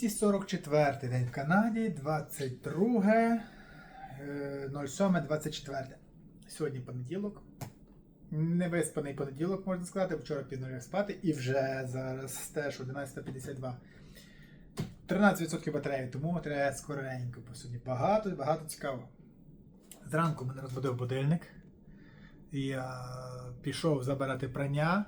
244 день в Канаді, 22 е, 07 24. Сьогодні понеділок. Невиспаний понеділок, можна сказати. Вчора пізно ліг спати і вже зараз теж 11.52. 13% батареї, тому треба скоренько по сьогодні. Багато, багато цікавого. Зранку мене розбудив будильник. Я пішов забирати прання.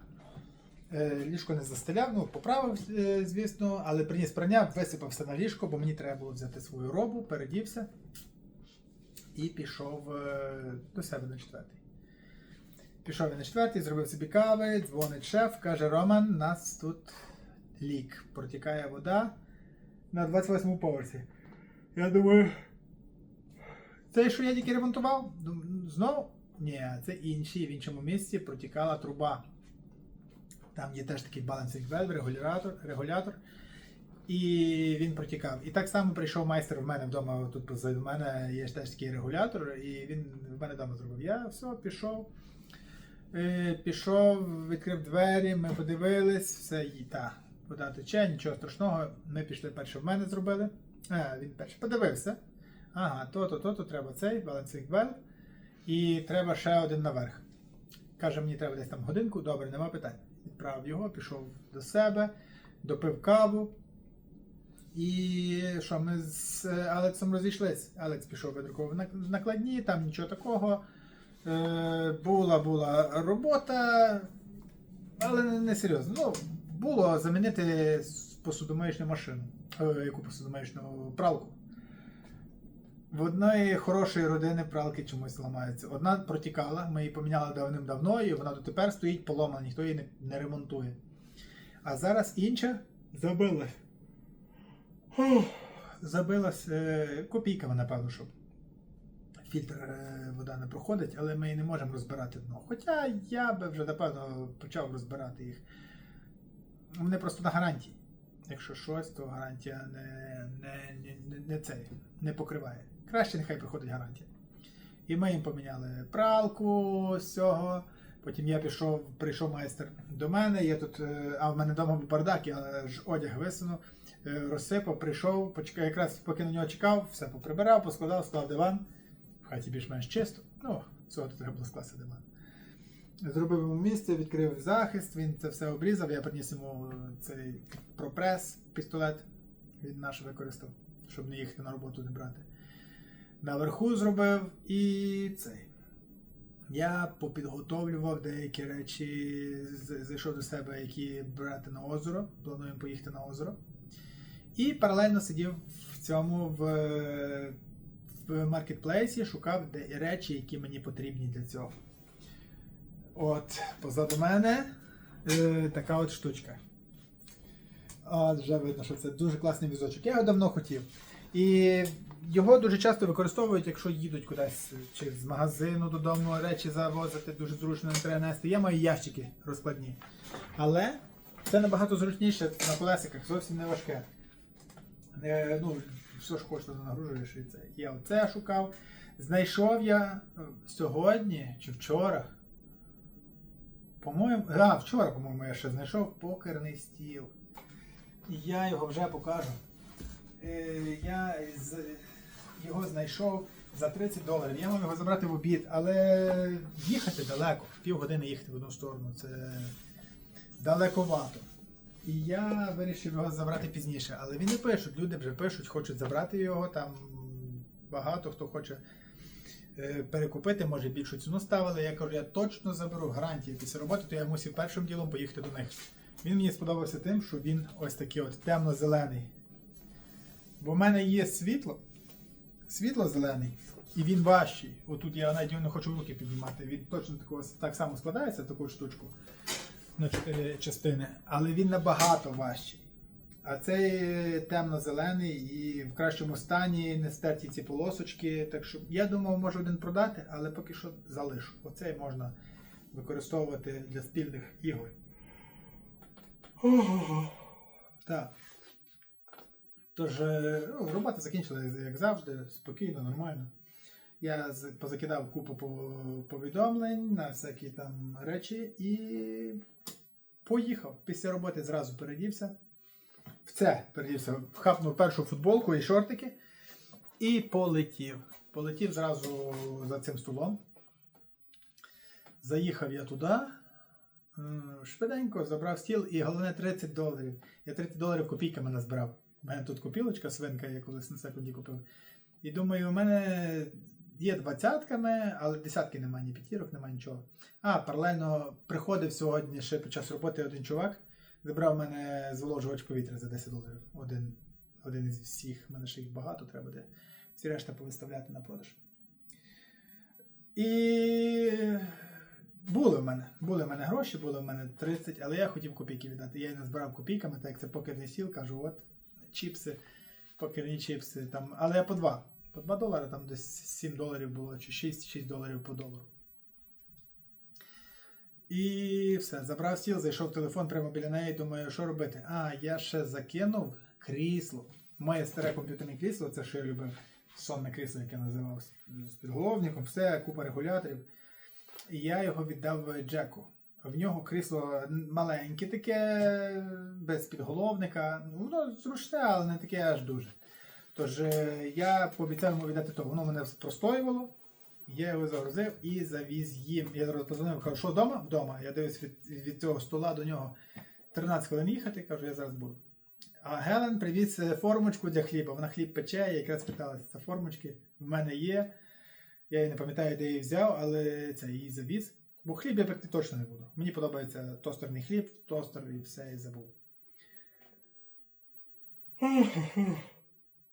Е, Ліжко не застеляв, ну поправив, е, звісно, але приніс прання, висипався на ліжко, бо мені треба було взяти свою робу, передівся і пішов е, до себе на четвертий. Пішов я на четвертий, зробив собі кави, дзвонить шеф, каже: Роман, нас тут лік. Протікає вода на 28-му поверсі. Я думаю, це що я тільки ремонтував? Знову? Ні, це інший, в іншому місці протікала труба. Там є теж такий balancing valve, регулятор, регулятор. І він протікав. І так само прийшов майстер в мене вдома. Тут позаду мене є теж такий регулятор, і він в мене вдома зробив. Я все, пішов. Е, Пішов, відкрив двері, ми подивились, все і та, вода тече, нічого страшного. Ми пішли перше в мене зробили. А, він перше подивився. Ага, то-то, то-то, треба цей balancing valve. І треба ще один наверх. Каже, мені треба десь там годинку, добре, нема питань. Відправив його, пішов до себе, допив каву. І що, ми з Алексом розійшлись. Алекс пішов видруковував нак- накладні, там нічого такого. Е, була була робота, але не, серйозно. Ну, було замінити с- машину. Е, яку посудомиючну пралку. В одної хорошої родини пралки чомусь ламаються. Одна протікала, ми її поміняли давним-давно, і вона дотепер стоїть поломана, ніхто її не, не ремонтує. А зараз інша забилась. Забилась е, копійками, напевно, що фільтр е, вода не проходить, але ми її не можемо розбирати дно. Хоча я би вже напевно почав розбирати їх. Вони просто на гарантії. Якщо щось, то гарантія не, не, не, не, не, цей, не покриває. Краще нехай приходить гарантія. І ми їм поміняли пралку з цього. Потім я пішов, прийшов майстер до мене. Я тут, е, а в мене вдома був бардак, я ж одяг висунув, е, розсипав, прийшов, почекав, якраз поки на нього чекав, все поприбирав, поскладав, склав диван. В хаті більш-менш чисто. Ну, цього тут треба було скласти диван. Зробив йому місце, відкрив захист, він це все обрізав, я приніс йому цей пропрес, пістолет він наш використав, щоб не їхати на роботу не брати. Наверху зробив і цей. Я попідготовлював деякі речі, зайшов до себе, які брати на озеро. Плануємо поїхати на озеро. І паралельно сидів в цьому в, в маркетплейсі, шукав де речі, які мені потрібні для цього. От, позаду мене е, така от штучка. От, вже видно, що це дуже класний візочок. Я його давно хотів. І його дуже часто використовують, якщо їдуть кудись чи з магазину додому речі завозити, дуже зручно не треба нести. Я маю ящики розкладні. Але це набагато зручніше на колесиках, зовсім не важке. Е, ну, все ж хочеш, нагружуєш і це. Я оце шукав. Знайшов я е, сьогодні чи вчора. По-моєму, а, вчора, по-моєму, я ще знайшов покерний стіл. І я його вже покажу. Е, я з, його знайшов за 30 доларів. Я мав його забрати в обід, але їхати далеко. Півгодини їхати в одну сторону. Це далековато. І я вирішив його забрати пізніше. Але він не пишуть. Люди вже пишуть, хочуть забрати його. Там багато хто хоче е, перекупити, може більшу ціну ставили. Я кажу, я точно заберу гарантію після роботи, то я мусив першим ділом поїхати до них. Він мені сподобався тим, що він ось такий от темно-зелений. Бо в мене є світло, світло зелений, і він важчий. Отут я навіть його не хочу руки піднімати. Він точно такого, так само складається таку штучку на чотири частини, але він набагато важчий. А цей темно-зелений і в кращому стані не стерті ці полосочки. Так що я думав, можу один продати, але поки що залишу. Оцей можна використовувати для спільних ігор. Так. Тож, е, робота закінчила, як завжди, спокійно, нормально. Я позакидав купу повідомлень на всякі там речі і поїхав. Після роботи зразу передівся. в це передівся, вхапнув першу футболку і шортики і полетів. Полетів зразу за цим столом. Заїхав я туди, швиденько забрав стіл і головне 30 доларів. Я 30 доларів копійками назбирав. У мене тут копілочка свинка, я колись на секунді купив. І думаю, у мене є двадцятками, але десятки немає, ні п'ятірок, немає нічого. А, паралельно приходив сьогодні ще під час роботи один чувак, забрав мене зволожувач повітря за 10 доларів. Один, один із всіх, в мене ще їх багато, треба буде ці решта повиставляти на продаж. І були в мене, були в мене гроші, були в мене 30, але я хотів копійки віддати. Я не збирав копійками, так як це покерний сіл, кажу, от чіпси, покерні чіпси. Там, але я по 2. По 2 долари, там десь 7 доларів було, чи 6, 6 доларів по долару. І все, забрав стіл, зайшов телефон прямо біля неї, думаю, що робити? А, я ще закинув крісло. Моє старе комп'ютерне крісло, це що я любив, сонне крісло, яке називав з підголовником, все, купа регуляторів. І я його віддав Джеку. В нього крісло маленьке таке, без підголовника. Ну, воно зручне, але не таке аж дуже. Тож е, я пообіцяв йому віддати то. Воно мене простоювало. Я його загрузив і завіз їм. Я зараз позвонив, кажу, що вдома? Вдома. Я дивлюсь від, від цього стола до нього 13 хвилин їхати, кажу, я зараз буду. А Гелен привіз формочку для хліба. Вона хліб пече, я якраз питалася, це формочки в мене є. Я її не пам'ятаю, де її взяв, але це її завіз. Бо хліб я пекти точно не буду. Мені подобається тостерний хліб, тостер і все і забув.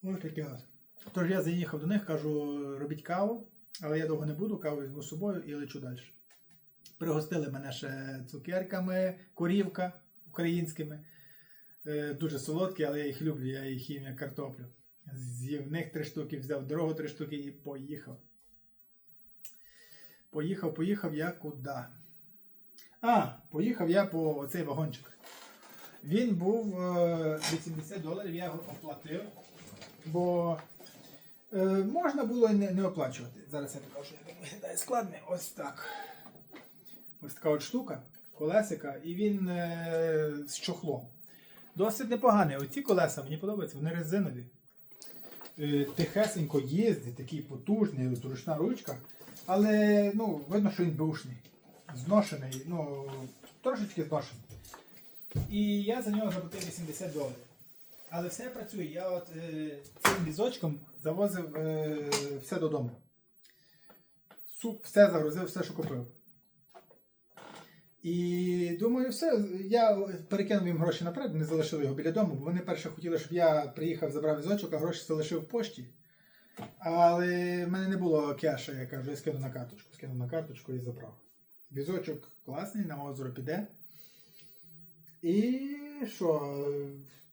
Ось таке от. Тож я заїхав до них, кажу, робіть каву, але я довго не буду, каву візьму з собою і лечу далі. Пригостили мене ще цукерками, корівка українськими. Е, Дуже солодкі, але я їх люблю, я їх їм як картоплю. З'їв них три штуки, взяв дорогу три штуки і поїхав. Поїхав, поїхав я куди? А, поїхав я по оцей вагончик. Він був е, 80 доларів, я його оплатив, бо е, можна було не, не оплачувати. Зараз я покажу, як він виглядає складний. Ось так. Ось така от штука, колесика, і він е, з чохлом. Досить непоганий. Оці колеса мені подобаються, вони резинові. Е, тихесенько їздить, такий потужний, зручна ручка. Але ну, видно, що він бушний. Зношений, ну, трошечки зношений. І я за нього заплатив 80 доларів. Але все працює. Я от е, цим візочком завозив е, все додому. Суп, все загрузив, все, що купив. І думаю, все, я перекинув їм гроші наперед, не залишив його біля дому, бо вони перше хотіли, щоб я приїхав, забрав візочок, а гроші залишив в пошті. Але в мене не було кеша, я кажу, я скину на карточку, скинув на карточку і забрав. Візочок класний, на озеро піде. І що,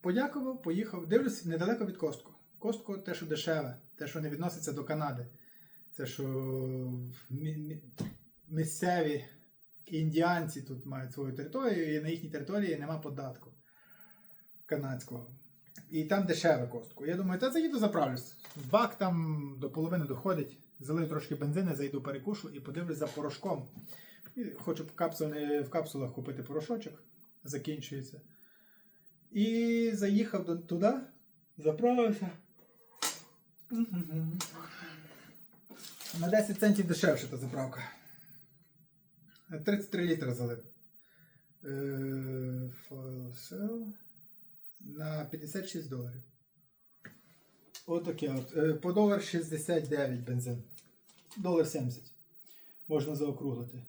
подякував, поїхав. Дивлюсь недалеко від Костку. Костко те, що дешеве, те, що не відноситься до Канади. Це що мі- мі- місцеві індіанці тут мають свою територію, і на їхній території нема податку канадського. І там дешеве костку. Я думаю, та заїду заправлюсь. Бак там до половини доходить. Залив трошки бензину, зайду перекушу і подивлюсь за порошком. І хочу в, капсулі, в капсулах купити порошочок, закінчується. І заїхав до, туди, заправився. На 10 центів дешевше та заправка. 33 літри залив. Е, cell на 56 доларів. Отаке от. Е, По долар 69 бензин. Долар 70. Можна заокруглити.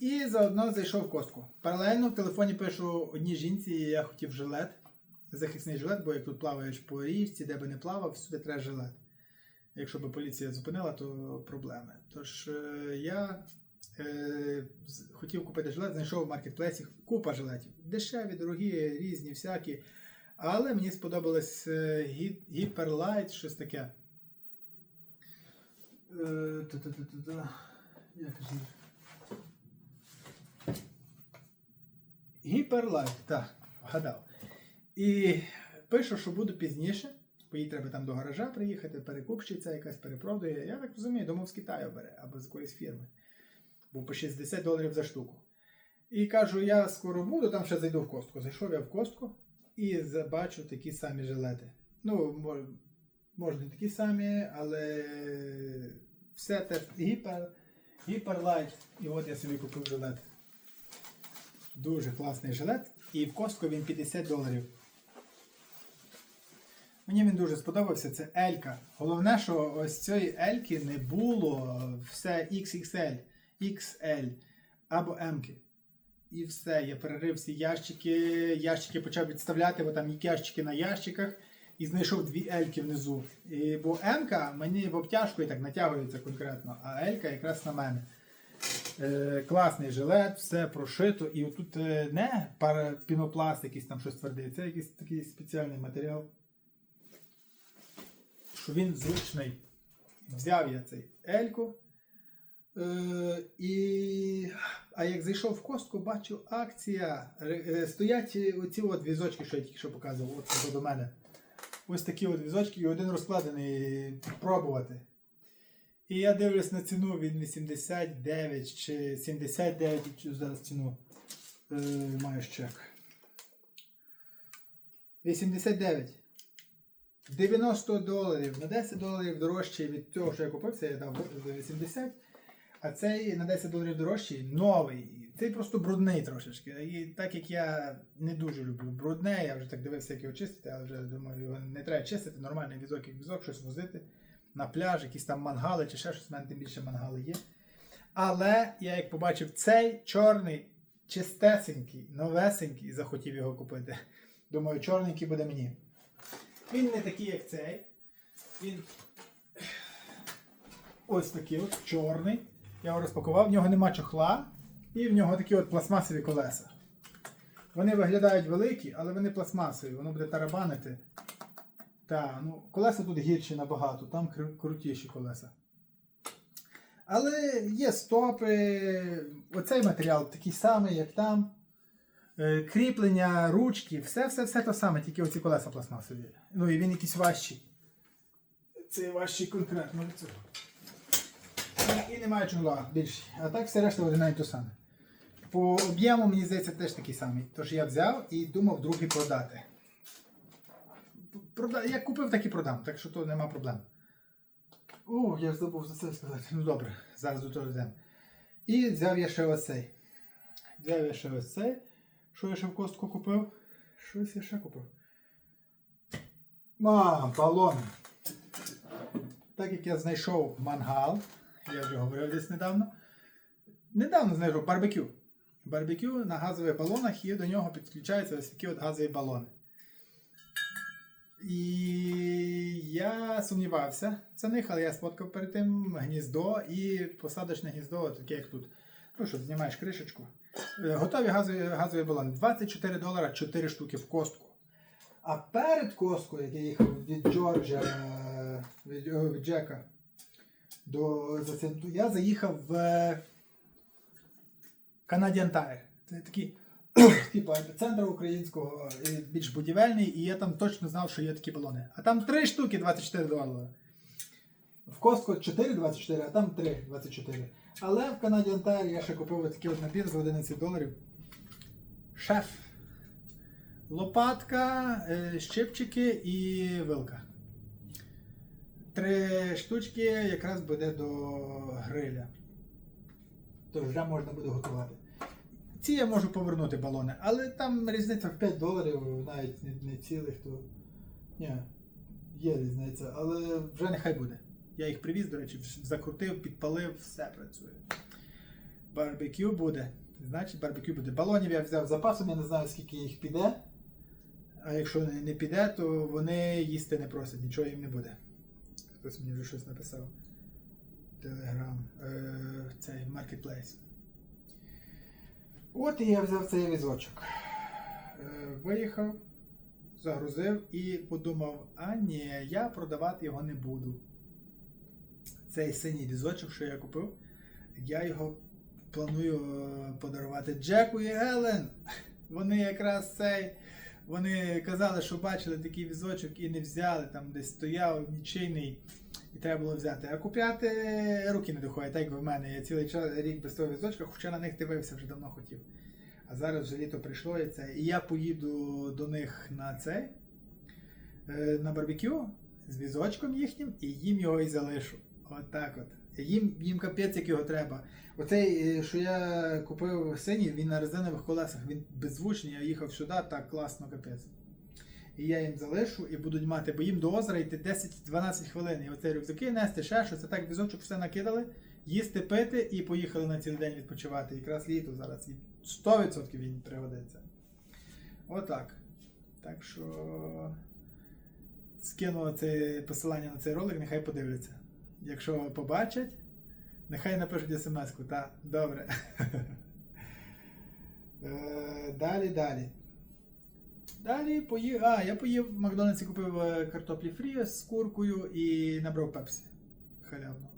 І заодно зайшов в костку. Паралельно в телефоні пишу одній жінці, я хотів жилет. Захисний жилет, бо як тут плаваєш по річці, де би не плавав, всюди треба жилет. Якщо б поліція зупинила, то проблеми. Тож е, я е, хотів купити жилет, знайшов в маркетплейсі купа жилетів. Дешеві, дорогі, різні, всякі. Але мені сподобалось е, Гі- Hyperlight, щось таке. Е. Як же? Hyperlight, так, вгадав. І пишу, що буду пізніше, бо їй треба там до гаража приїхати, перекупщиця якась перепродає. Я так розумію, думав, з Китаю бере або з якоїсь фірми. Був по 60 доларів за штуку. І кажу, я скоро буду, там ще зайду в костку. Зайшов я в костку. І бачу такі самі жилети. Ну, мож- може не такі самі, але все те гіпер, гіперлайт. І от я собі купив жилет. Дуже класний жилет. І в Костко він 50 доларів. Мені він дуже сподобався. Це Елька. Головне, що ось цієї Ельки не було все XXL, XL або М. І все. Я перерив всі ящики. Ящики почав відставляти, бо там є ящики на ящиках. І знайшов дві Ельки внизу. І, бо М мені в обтяжку і так натягується конкретно, а Елька якраз на мене. Е, класний жилет, все прошито. І отут е, не пара- пінопласт, якийсь там щось твердий, це якийсь такий спеціальний матеріал. Що він зручний. Взяв я цей Ельку. Е, і... А як зайшов в костку, бачу акція. Е, Стоять оці от візочки, що я тільки що показував, от це до мене. Ось такі от візочки, і один розкладений пробувати. І я дивлюсь на ціну він 89 чи 79, зараз ціну е, маю чек. 89. 90 доларів. На 10 доларів дорожчий від того, що я купився, я дав за 80. А цей на 10 доларів дорожчий, новий. Цей просто брудний трошечки. І так як я не дуже люблю брудне, я вже так дивився, як його чистити, але вже думаю, його не треба чистити, нормальний візок як візок, щось возити на пляж, якісь там мангали чи ще щось, в мене тим більше мангали є. Але я як побачив цей чорний, чистесенький, новесенький, захотів його купити. Думаю, чорненький буде мені. Він не такий, як цей. Він ось такий от чорний. Я його розпакував, в нього нема чохла, і в нього такі от пластмасові колеса. Вони виглядають великі, але вони пластмасові, воно буде тарабанити. Так, ну колеса тут гірші набагато, там кру- крутіші колеса. Але є стопи. Оцей матеріал такий самий, як там. Е, Кріплення, ручки, все, все, все те саме, тільки оці колеса пластмасові. Ну і він якийсь важчий. Це важчий конкретно від цього. І, немає чула більше. А так все решта одне і те саме. По об'єму, мені здається, теж такий самий. Тож я взяв і думав другий продати. Прода... Як купив, так і продам, так що то нема проблем. О, я ж забув за це сказати. Ну добре, зараз до того йдемо. І взяв я ще оцей. Взяв я ще ось цей. Що я ще в костку купив? Щось я ще купив. А, балони. Так як я знайшов мангал, я вже говорив десь недавно. Недавно знайшов барбекю. Барбекю на газових балонах і до нього підключаються ось такі от газові балони. І я сумнівався за них, але я сфоткав перед тим гніздо і посадочне гніздо, таке як тут. Ну що, знімаєш кришечку. Е, Готові газові, газові балони. 24 долара 4 штуки в костку. А перед косткою, як я їхав від Джорджа, е, е, від Джека до я заїхав в е, Canadian Tire. Це такий типу епіцентр українського, і більш будівельний, і я там точно знав, що є такі балони. А там 3 штуки 24 долари. В Costco 4,24, а там 3,24. Але в Canadian Tire я ще купив такий набір за 11 доларів. Шеф. Лопатка, е, щипчики і вилка. Три штучки якраз буде до гриля. То вже можна буде готувати. Ці я можу повернути балони, але там різниця в 5 доларів, навіть не, не цілих, то. Ні, є різниця, але вже нехай буде. Я їх привіз, до речі, закрутив, підпалив, все працює. Барбекю буде. Значить, барбекю буде. Балонів я взяв запасом, я не знаю, скільки їх піде. А якщо не не піде, то вони їсти не просять, нічого їм не буде. Хтось мені вже щось написав. Телеграм. Е, цей маркетплейс. От і я взяв цей візочок. Е, виїхав, загрузив і подумав: а ні, я продавати його не буду. Цей синій візочок, що я купив, я його планую е, подарувати Джеку і Гелен. Вони якраз цей. Вони казали, що бачили такий візочок і не взяли, там десь стояв нічийний, і треба було взяти. А купляти руки не доходять, так як в мене. Я цілий час рік без того візочка, хоча на них дивився вже давно хотів. А зараз вже літо прийшло і це. І я поїду до них на цей е, на барбекю з візочком їхнім і їм його і залишу. От так от. Їм, їм капець, як його треба. Оцей, е, що я купив синій, він на резинових колесах, він беззвучний, я їхав сюди, так класно капець. І я їм залишу і будуть мати, бо їм до озера йти 10-12 хвилин. І оце рюкзаки нести, ще щось, а так візочок все накидали, їсти, пити і поїхали на цілий день відпочивати. Якраз літо зараз. І 100% він пригодиться. Отак. Так що скину це посилання на цей ролик, нехай подивляться. Якщо побачать, нехай напишуть смс-ку, так, добре. Е, Далі, далі. Далі поїв. А, я поїв в Макдональдсі купив е, картоплі фрі з куркою і набрав пепсі. Халявно.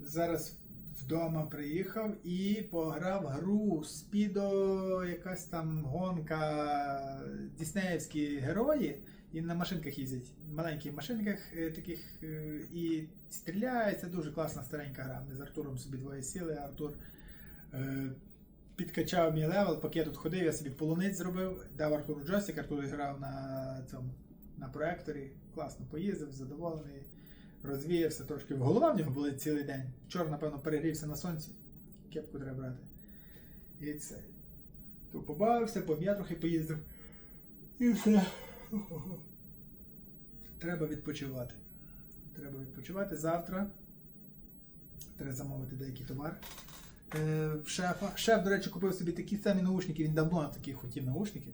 Зараз вдома приїхав і пограв гру Спідо, якась там гонка, Діснеївські герої. І на машинках їздять. Маленьких машинках е, таких е, і стріляється. Дуже класна старенька гра. Ми з Артуром собі двоє сіли. Артур е, підкачав мій левел, поки я тут ходив, я собі полуниць зробив, дав Артуру джойстик, Артур грав на цьому на проекторі. Класно поїздив, задоволений, розвіявся трошки. Голова в нього була цілий день. Вчора, напевно, перегрівся на сонці. Кепку треба брати. І це. То побавився, потім я трохи поїздив. І все. Треба відпочивати. Треба відпочивати завтра. Треба замовити деякий товар е, шефа. Шеф, до речі, купив собі такі самі наушники, він давно такі хотів наушники.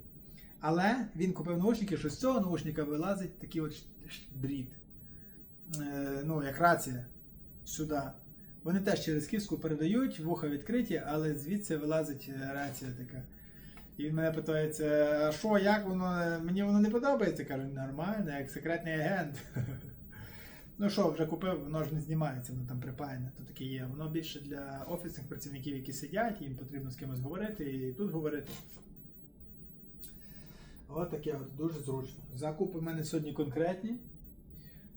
Але він купив наушники, що з цього наушника вилазить такий от дріт. Е, ну, як рація сюди. Вони теж через кіску передають, вуха відкриті, але звідси вилазить е, рація така. І він мене питається, а що, як воно? Мені воно не подобається. Кажу, нормально, як секретний агент. Ну що, вже купив, воно ж не знімається, воно там припаяне, то таке є. Воно більше для офісних працівників, які сидять, їм потрібно з кимось говорити і тут говорити. От таке от, дуже зручно. Закупи в мене сьогодні конкретні.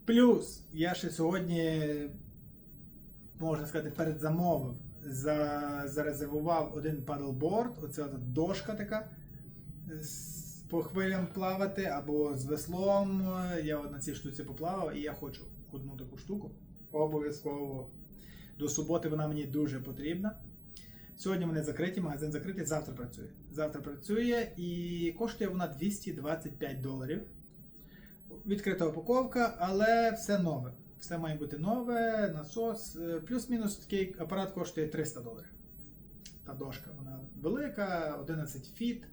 Плюс я ще сьогодні, можна сказати, передзамовив, за, зарезервував один падлборд, от дошка така. По хвилям плавати або з веслом. Я на цій штуці поплавав і я хочу одну таку штуку. Обов'язково. До суботи вона мені дуже потрібна. Сьогодні вони закриті, магазин закритий, завтра працює. Завтра працює і коштує вона 225 доларів. Відкрита упаковка, але все нове. Все має бути нове, насос. Е, Плюс-мінус такий апарат коштує 300 доларів. Та дошка, вона велика, 11 фіт,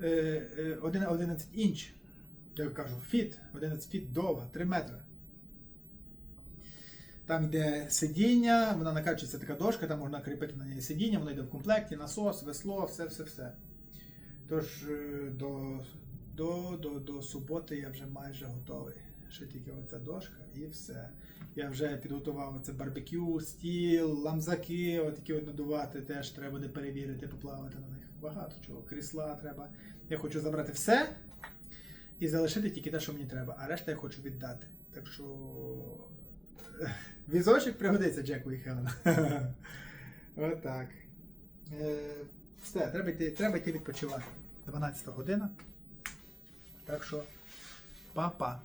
е, е, один- 11 інч. Я кажу, фіт, 11 фіт довга, 3 метри. Там йде сидіння, вона накачується така дошка, там можна кріпити на неї сидіння, воно йде в комплекті, насос, весло, все-все-все. Тож е, до, до, до, до суботи я вже майже готовий. Ще тільки оця дошка і все. Я вже підготував оце барбекю, стіл, ламзаки, отакі от надувати, теж треба буде перевірити, поплавати на них. Багато чого. Крісла треба. Я хочу забрати все і залишити тільки те, що мені треба, а решта я хочу віддати. Так що візочок пригодиться Джеку і Хелен. Отак. Е, Все, треба йти, треба йти відпочивати. 12 година. Так що, па-па.